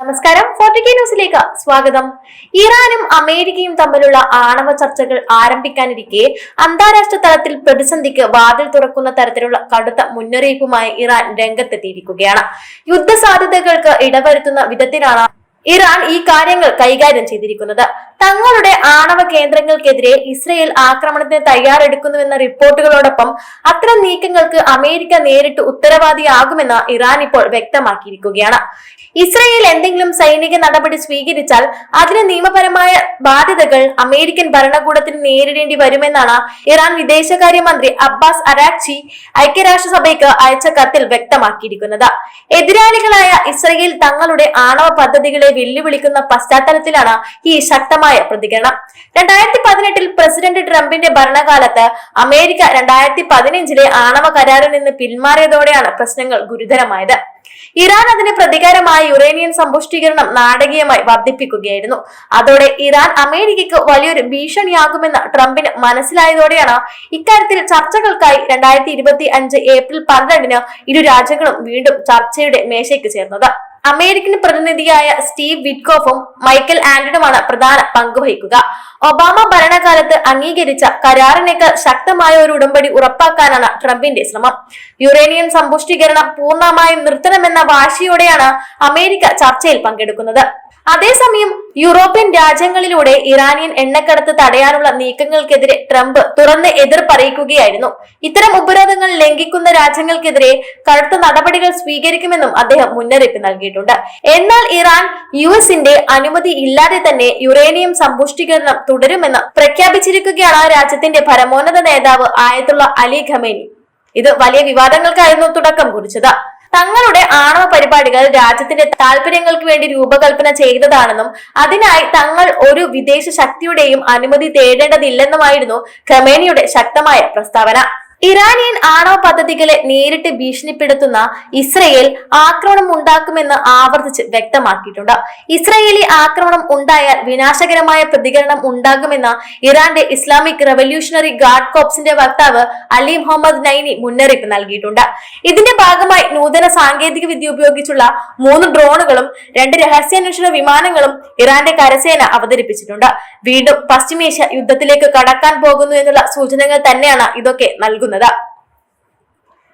നമസ്കാരം ഫോർട്ടിക്കെ ന്യൂസിലേക്ക് സ്വാഗതം. ഇറാനും അമേരിക്കയും തമ്മിലുള്ള ആണവ ചർച്ചകൾ ആരംഭിക്കാനിരിക്കെ അന്താരാഷ്ട്ര തലത്തിൽ പ്രതിസന്ധിക്ക് വാതിൽ തുറക്കുന്ന തരത്തിലുള്ള കടുത്ത മുന്നറിയിപ്പുമായി ഇറാൻ രംഗത്തെത്തിയിരിക്കുകയാണ്. യുദ്ധ സാധ്യതകൾക്ക് ഇടവരുത്തുന്ന വിധത്തിലാണ് ഇറാൻ ഈ കാര്യങ്ങൾ കൈകാര്യം ചെയ്തിരിക്കുന്നത്. തങ്ങളുടെ ആണവ കേന്ദ്രങ്ങൾക്കെതിരെ ഇസ്രയേൽ ആക്രമണത്തിന് തയ്യാറെടുക്കുന്നുവെന്ന റിപ്പോർട്ടുകളോടൊപ്പം അത്തരം നീക്കങ്ങൾക്ക് അമേരിക്ക നേരിട്ട് ഉത്തരവാദിയാകുമെന്ന് ഇറാൻ ഇപ്പോൾ വ്യക്തമാക്കിയിരിക്കുകയാണ്. ഇസ്രയേൽ എന്തെങ്കിലും സൈനിക നടപടി സ്വീകരിച്ചാൽ അതിന് നിയമപരമായ ബാധ്യതകൾ അമേരിക്കൻ ഭരണകൂടത്തിന് നേരിടേണ്ടി വരുമെന്നാണ് ഇറാൻ വിദേശകാര്യമന്ത്രി അബ്ബാസ് അരാക്ചി ഐക്യരാഷ്ട്രസഭയ്ക്ക് അയച്ച കത്തിൽ വ്യക്തമാക്കിയിരിക്കുന്നത്. എതിരാളികളായ ഇസ്രയേൽ തങ്ങളുടെ ആണവ പദ്ധതികളെ വെല്ലുവിളിക്കുന്ന പശ്ചാത്തലത്തിലാണ് ഈ ശക്തമായ പ്രതികരണം. രണ്ടായിരത്തി പതിനെട്ടിൽ പ്രസിഡന്റ് ട്രംപിന്റെ ഭരണകാലത്ത് അമേരിക്ക രണ്ടായിരത്തി പതിനഞ്ചിലെ ആണവ കരാറിൽ നിന്ന് പിന്മാറിയതോടെയാണ് പ്രശ്നങ്ങൾ ഗുരുതരമായത്. ഇറാൻ അതിന് പ്രതികാരമായ യുറേനിയൻ സമ്പുഷ്ടീകരണം നാടകീയമായി വർദ്ധിപ്പിക്കുകയായിരുന്നു. അതോടെ ഇറാൻ അമേരിക്കയ്ക്ക് വലിയൊരു ഭീഷണിയാകുമെന്ന് ട്രംപിന് മനസ്സിലായതോടെയാണ് ഇക്കാര്യത്തിൽ ചർച്ചകൾക്കായി രണ്ടായിരത്തി ഇരുപത്തി അഞ്ച് ഏപ്രിൽ പന്ത്രണ്ടിന് ഇരു രാജ്യങ്ങളും വീണ്ടും ചർച്ചയുടെ മേശയ്ക്ക് ചേർന്നത്. അമേരിക്കൻ പ്രതിനിധിയായ സ്റ്റീവ് വിറ്റ്കോഫും മൈക്കൽ ആന്റണുമാണ് പ്രധാന പങ്കുവഹിക്കുക ഒബാമ ഭരണകാലത്ത് അംഗീകരിച്ച കരാറിനേക്കാൾ ശക്തമായ ഒരു ഉടമ്പടി ഉറപ്പാക്കാനാണ് ട്രംപിന്റെ ശ്രമം. യുറേനിയൻ സമ്പുഷ്ടീകരണം പൂർണമായും നിർത്തണമെന്ന വാശിയോടെയാണ് അമേരിക്ക ചർച്ചയിൽ പങ്കെടുക്കുന്നത്. അതേസമയം യൂറോപ്യൻ രാജ്യങ്ങളിലൂടെ ഇറാനിയൻ എണ്ണക്കടത്ത് തടയാനുള്ള നീക്കങ്ങൾക്കെതിരെ ട്രംപ് തുറന്ന് എതിർപ്പറിയിക്കുകയായിരുന്നു. ഇത്തരം ഉപരോധങ്ങൾ ലംഘിക്കുന്ന രാജ്യങ്ങൾക്കെതിരെ കടുത്ത നടപടികൾ സ്വീകരിക്കുമെന്നും അദ്ദേഹം മുന്നറിയിപ്പ് നൽകിയിട്ടുണ്ട്. എന്നാൽ ഇറാൻ യു എസിന്റെ അനുമതി ഇല്ലാതെ തന്നെ യുറേനിയം സമ്പുഷ്ടീകരണം തുടരുമെന്ന് പ്രഖ്യാപിച്ചിരിക്കുകയാണ് രാജ്യത്തിന്റെ പരമോന്നത നേതാവ് ആയത്തുള്ള അലി ഖമേനി. ഇത് വലിയ വിവാദങ്ങൾക്കായിരുന്നു തുടക്കം കുറിച്ചത്. തങ്ങളുടെ ആണവ പരിപാടികൾ രാജ്യത്തിന്റെ താല്പര്യങ്ങൾക്ക് വേണ്ടി രൂപകൽപ്പന ചെയ്തതാണെന്നും അതിനായി തങ്ങൾ ഒരു വിദേശ ശക്തിയുടെയും അനുമതി തേടേണ്ടതില്ലെന്നുമായിരുന്നു ഖമേനിയുടെ ശക്തമായ പ്രസ്താവന. ഇറാനിയൻ ആണവ പദ്ധതികളെ നേരിട്ട് ഭീഷണിപ്പെടുത്തുന്ന ഇസ്രയേൽ ആക്രമണം ഉണ്ടാക്കുമെന്ന് ആവർത്തിച്ച് വ്യക്തമാക്കിയിട്ടുണ്ട്. ഇസ്രയേലി ആക്രമണം ഉണ്ടായാൽ വിനാശകരമായ പ്രതികരണം ഉണ്ടാകുമെന്ന് ഇറാന്റെ ഇസ്ലാമിക് റവല്യൂഷണറി ഗാർഡ് കോപ്സിന്റെ വക്താവ് അലി മുഹമ്മദ് നൈനി മുന്നറിയിപ്പ് നൽകിയിട്ടുണ്ട്. ഇതിന്റെ ഭാഗമായി നൂതന സാങ്കേതിക വിദ്യ ഉപയോഗിച്ചുള്ള മൂന്ന് ഡ്രോണുകളും രണ്ട് രഹസ്യാന്വേഷണ വിമാനങ്ങളും ഇറാന്റെ കരസേന അവതരിപ്പിച്ചിട്ടുണ്ട്. വീണ്ടും പശ്ചിമേഷ്യ യുദ്ധത്തിലേക്ക് കടക്കാൻ പോകുന്നു എന്നുള്ള സൂചനകൾ തന്നെയാണ് ഇതൊക്കെ നൽകുന്നത്. ചെയ്യുന്നത്